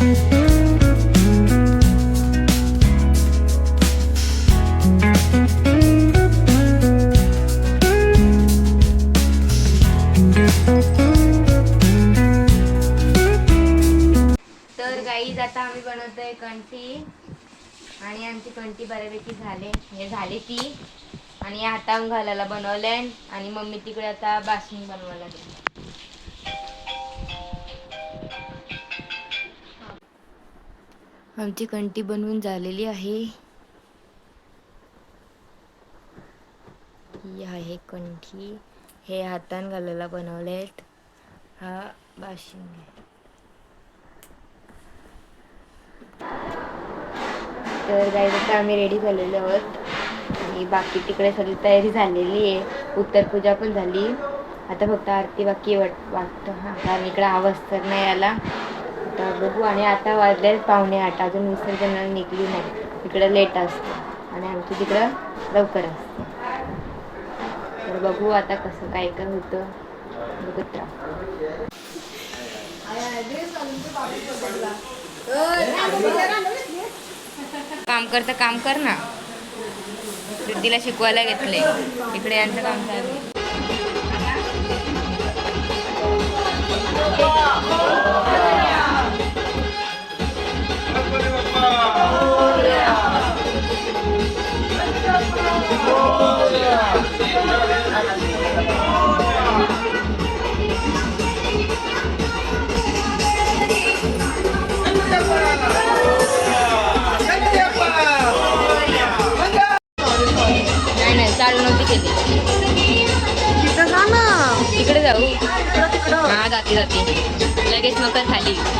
तर आता आम्ही बनवतोय कंठी आणि आमची कंठी बऱ्यापैकी झाले. हे झाली ती. आणि आता घालायला बनवलंय. आणि मम्मी तिकडे आता बासणी बनवायला लागली. आमची कंठी बनवून झालेली आहे. ही आहे कंठी. हे हातान घालायला बनवले आहेत हा बाशिंग तर जायचं आम्ही रेडी झालेलो आहोत. आणि बाकी तिकडे सगळी तयारी झालेली आहे. उत्तर पूजा पण झाली. आता फक्त आरती बाकी वाट वाटतं. हां कारण इकडे आवाज तर नाही आला. आता बघू. आणि आता वाजले पाहुणे आठ. अजून विसर्जनाला निघली नाही. तिकडं लेट असतं. आणि आमची तिकडं लवकर असते. तर बघू आता कसं काय काय होतं. बघत राहा काम करता काम कर ना. सिद्धीला शिकवायला घेतले इकडे यांचं काम चालू आहे. तिकडे जाऊ हा जाते जाते. लगेच मकर खाली.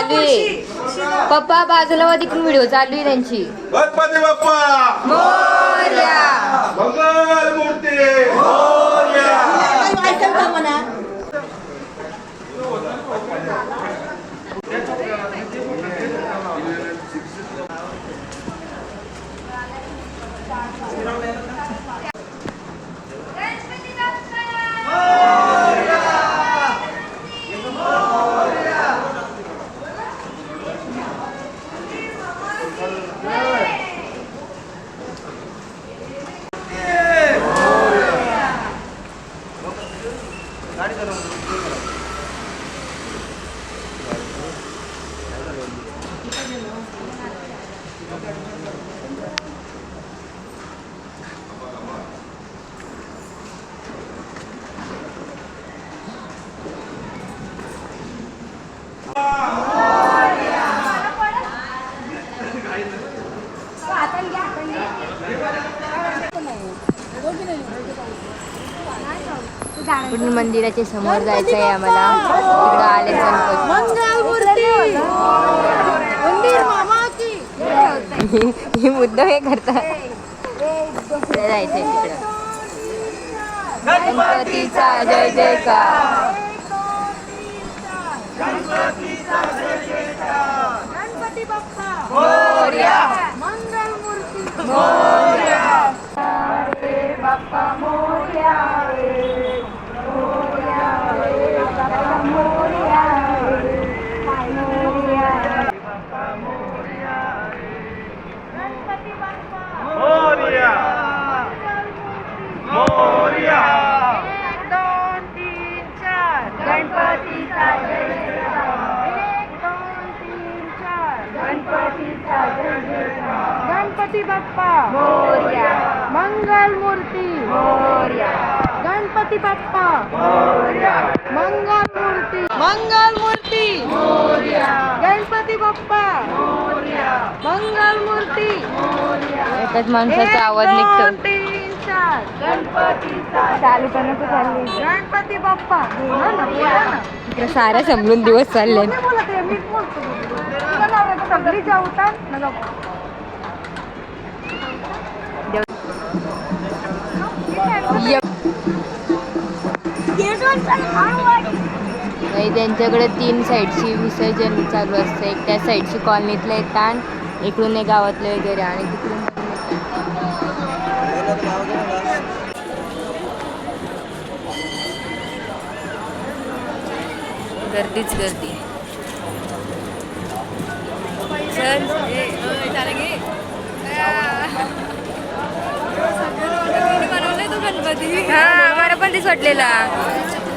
चालू आहे पप्पा बाजूला वा तिकडून व्हिडिओ चालू आहे त्यांची गणपती बाप्पा मोरया. मंगल मूर्ती पुणे मंदिराच्या समोर जायचं आहे आम्हाला. तिकडं आले गणपती. ही मुद्दा हे करतात. तिकडे जायचंय तिकडं. गणपतीचा जय जयकार. गणपती बाप्पा! मूर्ती मोरया. गणपती बाप्पा मोरया मोरया एक दोन तीन चार गणपतीचा जय जयकार एक दोन तीन चार गणपतीचा जय जयकार गणपती बाप्पा मोरया. मंगल मूर्ती मोरया. गणपती बाप्पा मंगल मूर्ती मंगल मूर्ती गणपती बाप्पा मंगल मूर्ती एकच माणसाचा आवाज निघतो. तीन चार. गणपतीचा चालू का नको चालली गणपती बाप्पा बोला ना बोला ना. इकडे सारा समजून दिवस चालले मी बोलत मीच बोलतो. सगळी ना त्यांच्याकडे तीन साईडची विसर्जन चालू असतं. एक त्या साईडची कॉलनीतले ताण इकडून एक गावातले वगैरे आणि तिकडून गर्दीच गर्दी. हा मला पण ते सोडलेला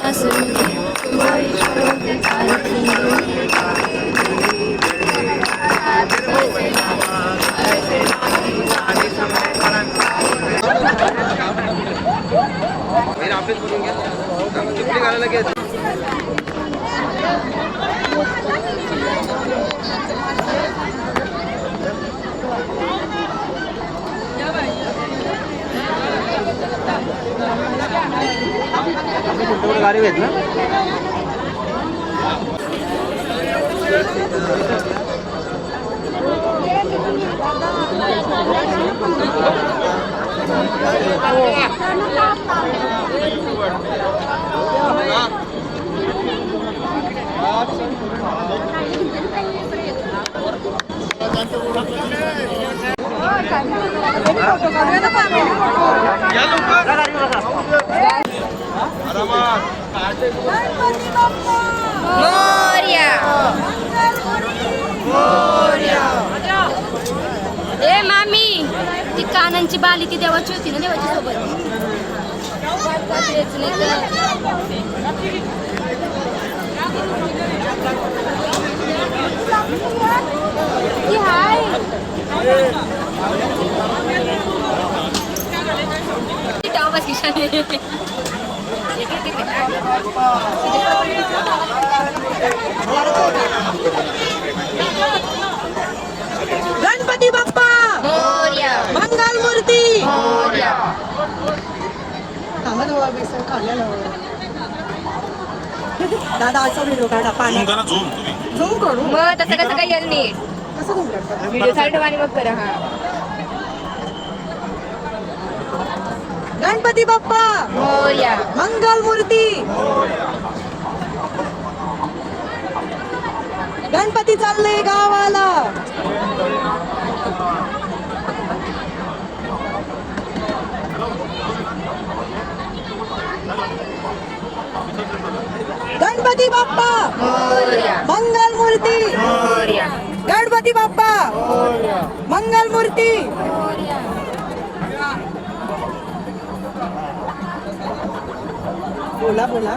देवी मे Gloria! ए मामी ती कानांची बाली ती देवाची होती ना देवाची सोबत तेच नाही तर. ती हाय ती टाव बस किशाने. गणपती बाप्पा! मोरया. मंगल मूर्ती! मोरया. दादा असा व्हिडिओ काढा पाण्यात झूम करू? मग तसं कसं काय येईल नीट? कसं झूम करतात व्हिडिओ चालू ठेवा आणि मग करा हा. गणपती बाप्पा! मोरया. मंगल मूर्ती! गणपती चालले गावाला. गणपती बाप्पा. मंगल मूर्ती गणपती बाप्पा. मंगल मूर्ती बोला बोला.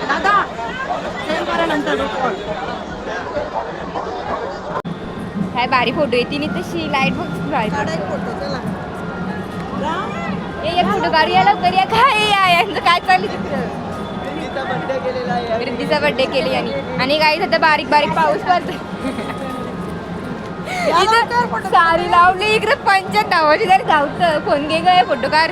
दादा सेम करा नंतर काय भारी फोटो येते नी तशी लाइट बघ भारी photo. फोटो चला. ए एक फोटो काढू या लवकर या काय या यांचं काय चालू तिथं रिद्धीचा बर्थडे केली आणि आणि काही आता बारीक बारीक पाऊस पडतो सारी लावली इकडे पंचायत धावाची जरी धावतं फोन घे ग फोटो काढ.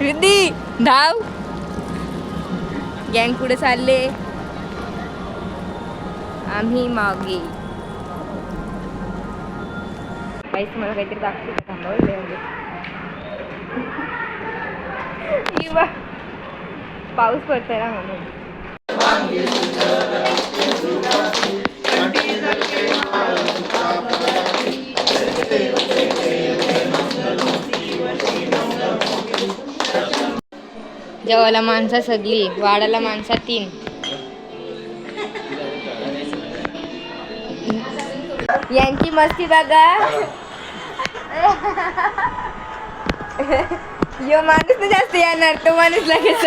रिद्धी धाव. गँग पुढे चालले. आम्ही मागे. काहीच तुम्हाला काहीतरी दाखवतो थांबवले म्हणजे. किंवा पाऊस पडतोय ना म्हणून. जेवायला माणसं सगळी वाडाला माणसा तीन. यांची मस्ती बघा. यो माणूस तर जास्त येणार तो माणूस लगेच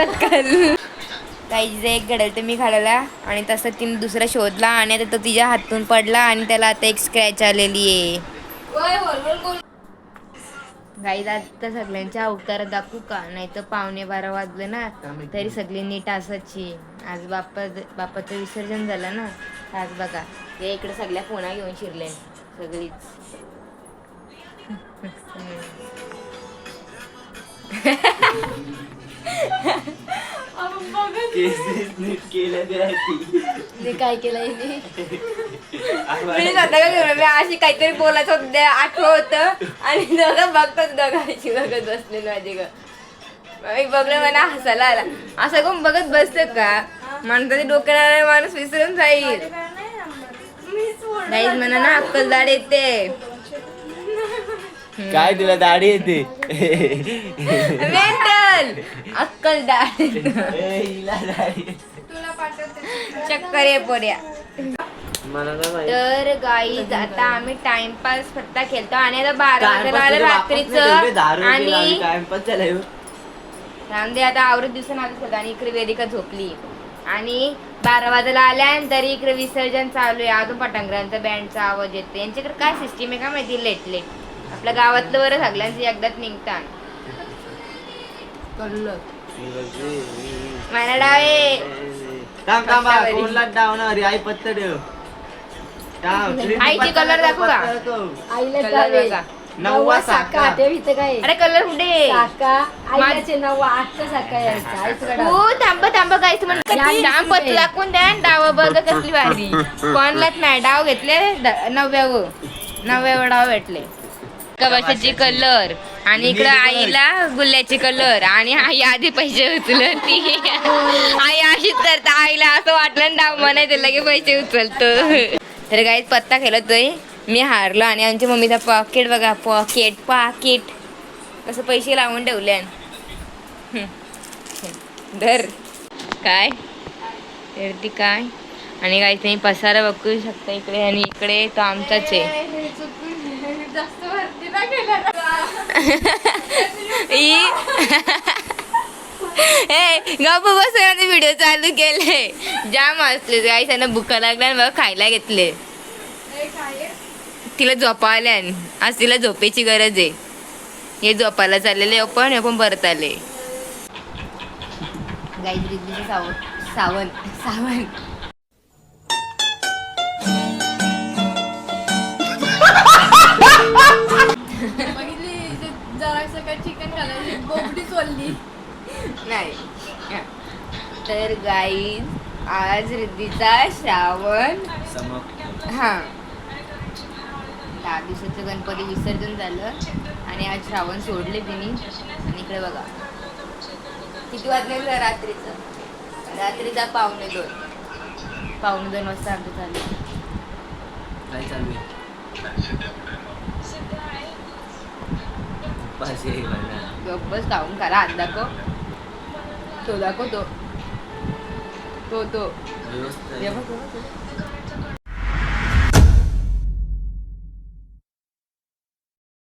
काही जे एक घडल मी खाडला आणि तसं तिने दुसरा शोधला आणि आता तो तिच्या हातून पडला आणि त्याला आता एक स्क्रॅच आलेली आहे. गाईज आता सगळ्यांच्या अवतारात दाखवू का? नाही तर पावणे बारा वाजले ना. तरी सगळी नीट असायची. आज बाप्पा बाप्पाचं विसर्जन झालं ना. आज बघा. ते इकडे सगळ्या फोना घेऊन शिरले. सगळीच. ते काय केलं हिने? मी स्वतः काय केलं? मी अशी काहीतरी बोलायचं होतं ते आठवं होतं. आणि दोघं बघतात दोघांची बघत बसले माझे ग. मी बघलं मला हसायला आला. असं कोण बघत बसतात का? म्हणतात ते डोक्याला माणूस विसरून जाईल. गाईज म्हणा ना अक्कल दाड येते. काय तुला दाढी येते? मेंटल अक्कल दाड ए, हिला दाढी येते. चक्कर ये पोऱ्या. मला नाही माहीत. तर गाईज आता आम्ही टाइमपास फक्त खेळतो आणि आता बारा तुझ्या नाही रात्रीचं आणि चालेल. रामदे आता आवरत दिवसानं आलं होतं आणि इकडे वेदिका झोपली. आणि बारा वाजायला आल्यानंतर इकडे विसर्जन चालू आहे. अजून पटांगरांचा बँडचा आवाज येते यांच्याकडे काय सिस्टीम आहे का माहिती? लेट लेट आपल्या गावातलं बरं सगळ्यांचं एकदाच निघतात मला डावे थांब थांब हा, फोनला डाऊन अरे आई पत्ता ठेव थांब, श्री आईची पत्ता color नको, दाखवू का? पत्ता नको. आईला कलर जावे. बघा. नववा साका ते इथं काय? अरे कलर कुठे? आईलाचे नववा यायचा. आईचं हो थांब थांब काय म्हणतात डाम पत्ता दाखवून द्या आणि डाव बघ कसली भारी. कोणलाच नाही. डाव घेतले द- नवव्यावं. नवव्यावं डाव भेटले. कवाशाची कलर. आणि इकडं आईला गुल्ल्याची कलर. आणि आई आधी पैसे उचलती. आई अशीच करता. आईला असं वाटलं ना डाव म्हणायचं लगे पैसे उचलतो. तर काही पत्ता खेळतोय. मी हारलो आणि आमच्या मम्मीचा पॉकेट बघा पॉकेट पाकिट कसं पैसे लावून ठेवले धर. काय? एरती काय? आणि काही तुम्ही पसारा बघू शकता इकडे आणि इकडे तो आमचाच आहे. ए गप्प बस व्हिडिओ चालू केले. जाम असले काही त्यांना भुका लागल्या आणि बघ खायला घेतले. तिला झोपाल्यान आज तिला झोपेची गरज आहे. हे झोपायला चाललेले आपण हे पण परत आले. सावंत चिकन घालायची बोबडी सोलली. नाही. तर गाई आज रिद्धीचा श्रावण. हा. दहा दिवसाचं गणपती विसर्जन झालं आणि आज श्रावण सोडले तिने. आणि इकडे बघा. किती वाजले रात्रीचं? रात्रीचा पावणे दोन. पावणे दोन वाजता आमचं चालू काय चालू आहे. गप्पच खाऊन खाला हात दाखव तो दाखव तो तो तो